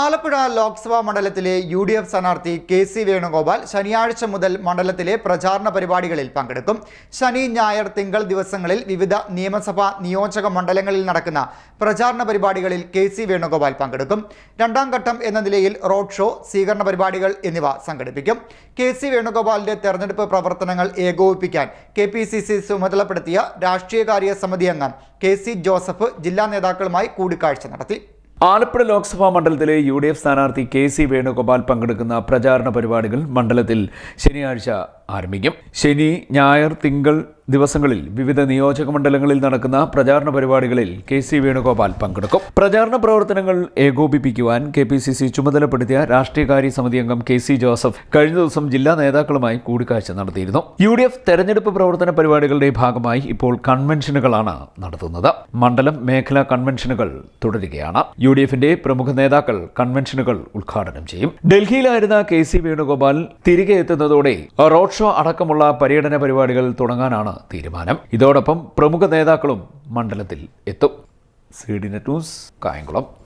ആലപ്പുഴ ലോക്സഭാ മണ്ഡലത്തിലെ U D F സ്ഥാനാർത്ഥി K C Venugopal ശനിയാഴ്ച മുതൽ മണ്ഡലത്തിലെ പ്രചാരണ പരിപാടികളിൽ പങ്കെടുക്കും. ശനി ഞായർ തിങ്കൾ ദിവസങ്ങളിൽ വിവിധ നിയമസഭാ നിയോജക മണ്ഡലങ്ങളിൽ നടക്കുന്ന പ്രചാരണ പരിപാടികളിൽ കെ സി വേണുഗോപാൽ പങ്കെടുക്കും. രണ്ടാം ഘട്ടം എന്ന നിലയിൽ റോഡ് ഷോ സ്വീകരണ പരിപാടികൾ എന്നിവ സംഘടിപ്പിക്കും. കെ സി വേണുഗോപാലിന്റെ തെരഞ്ഞെടുപ്പ് പ്രവർത്തനങ്ങൾ ഏകോപിപ്പിക്കാൻ കെ പി സി സി ചുമതലപ്പെടുത്തിയ രാഷ്ട്രീയകാര്യ സമിതി അംഗം കെ സി ജോസഫ് ജില്ലാ നേതാക്കളുമായി കൂടിക്കാഴ്ച നടത്തി. ആലപ്പുഴ ലോക്സഭാ മണ്ഡലത്തിലെ യു ഡി എഫ് സ്ഥാനാർത്ഥി കെ സി വേണുഗോപാൽ പങ്കെടുക്കുന്ന പ്രചാരണ പരിപാടികൾ മണ്ഡലത്തിൽ ശനിയാഴ്ച ആരംഭിക്കും. ശനി ഞായർ തിങ്കൾ ദിവസങ്ങളിൽ വിവിധ നിയോജക മണ്ഡലങ്ങളിൽ നടക്കുന്ന പ്രചാരണ പരിപാടികളിൽ കെ സി വേണുഗോപാൽ പങ്കെടുക്കും. പ്രചാരണ പ്രവർത്തനങ്ങൾ ഏകോപിപ്പിക്കുവാൻ കെ പി സി സി ചുമതലപ്പെടുത്തിയ രാഷ്ട്രീയകാര്യ സമിതി അംഗം കെ സി ജോസഫ് കഴിഞ്ഞ ദിവസം ജില്ലാ നേതാക്കളുമായി കൂടിക്കാഴ്ച നടത്തിയിരുന്നു. യു ഡി എഫ് തെരഞ്ഞെടുപ്പ് പ്രവർത്തന പരിപാടികളുടെ ഭാഗമായി ഇപ്പോൾ കൺവെൻഷനുകളാണ് നടത്തുന്നത്. മണ്ഡലം മേഖലാ കൺവെൻഷനുകൾ തുടരുകയാണ്. യു ഡി എഫിന്റെ പ്രമുഖ നേതാക്കൾ കൺവെൻഷനുകൾ ഉദ്ഘാടനം ചെയ്യും. ഡൽഹിയിലായിരുന്ന കെ സി വേണുഗോപാൽ തിരികെ എത്തുന്നതോടെ റോഡ് ഷോ അടക്കമുള്ള പര്യടന പരിപാടികൾ തുടങ്ങാനാണ് തീരുമാനം. ഇതോടൊപ്പം പ്രമുഖ നേതാക്കളും മണ്ഡലത്തിൽ എത്തും. C D net news Kayamkulam.